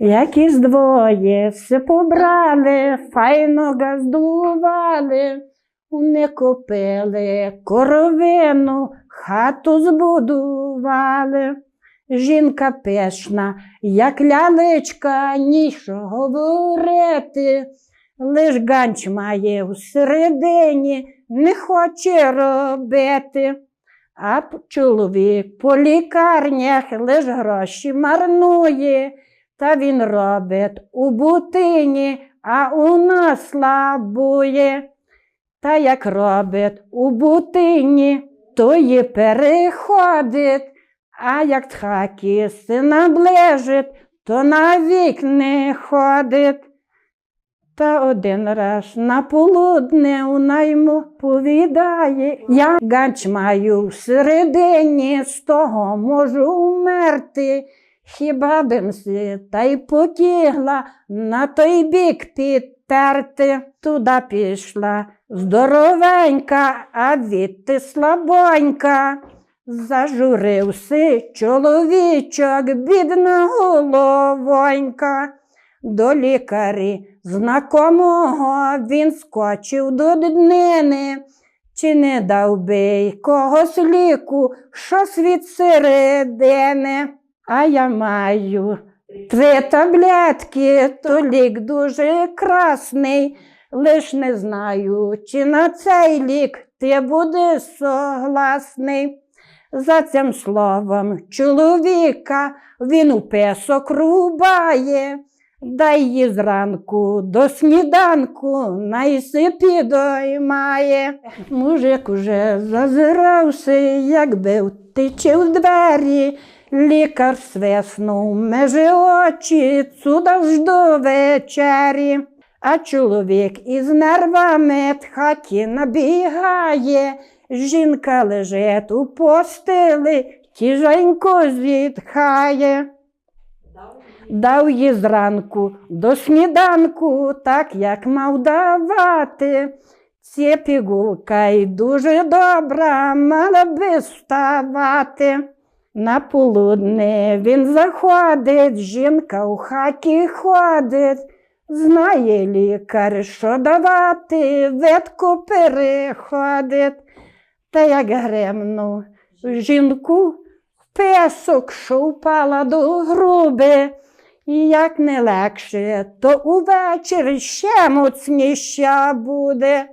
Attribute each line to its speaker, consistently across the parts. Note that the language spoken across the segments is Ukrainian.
Speaker 1: Якісь двоє все побрали, файно газдували, вони купили коровину, хату збудували. Жінка пишна, як лялечка, ніщо говорити, лиш ганч має всередині, не хоче робити. А чоловік по лікарнях лиш гроші марнує, та він робить у бутині, а у нас слабує. Та як робить у бутині, то є переходить, а як тхаки сина ближить, то навік не ходить. Та один раз на полудне у найму повідає, я ганч маю всередині, з того можу умерти. Хіба б си та й потігла на той бік підтерти. Туди пішла здоровенька, а відти слабонька. Зажурився чоловічок, бідна головонька. До лікарі знакомого він скочив до днини. Чи не дав би й когось ліку, щось від середини? А я маю три таблетки, то лік дуже красний. Лиш не знаю, чи на цей лік ти будеш согласний. За цим словом чоловіка він у песок рубає, дай її зранку до сніданку найсипі доймає. Мужик уже зазирався, якби втечив двері, лікар свиснув межи очі, цуда ж до вечері. А чоловік із нервами в хаті набігає, жінка лежить у постелі, тіженько зітхає. Дав їй зранку до сніданку, так як мав давати. Ця пігулка й дуже добра, мала би вставати. На полудне він заходить, жінка у хаті ходить. Знає лікар, що давати, ветку переходить. Та як гремнув жінку в песок, що впала до груби. І як не легше, то увечері ще моцніша буде.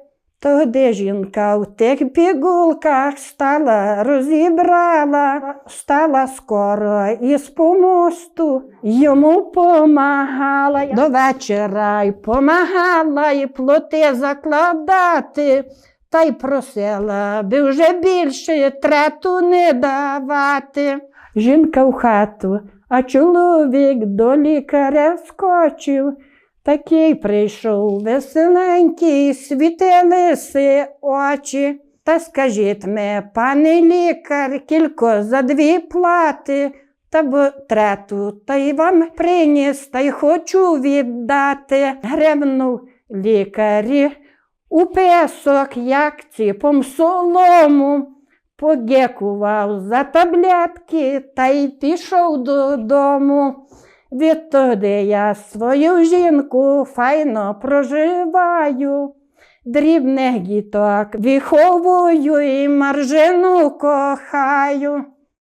Speaker 1: Тоді жінка в тих пігулках стала, розібрала, стала скоро із помосту, йому помагала. До вечора й помагала, і плоти закладати, та й просила, би вже більше трету не давати. Жінка в хату, а чоловік до лікаря скочив. Такий прийшов веселенький, світилися очі. Та скажіть ми, пане лікар, кілько за дві плати, та бо трету, та й вам приніс, та й хочу віддати. Гремнув лікарі у песок, як ціпом солому. Подякував за таблетки та й пішов додому. Відтоді я свою жінку файно проживаю, дрібних діток виховую і маржину кохаю.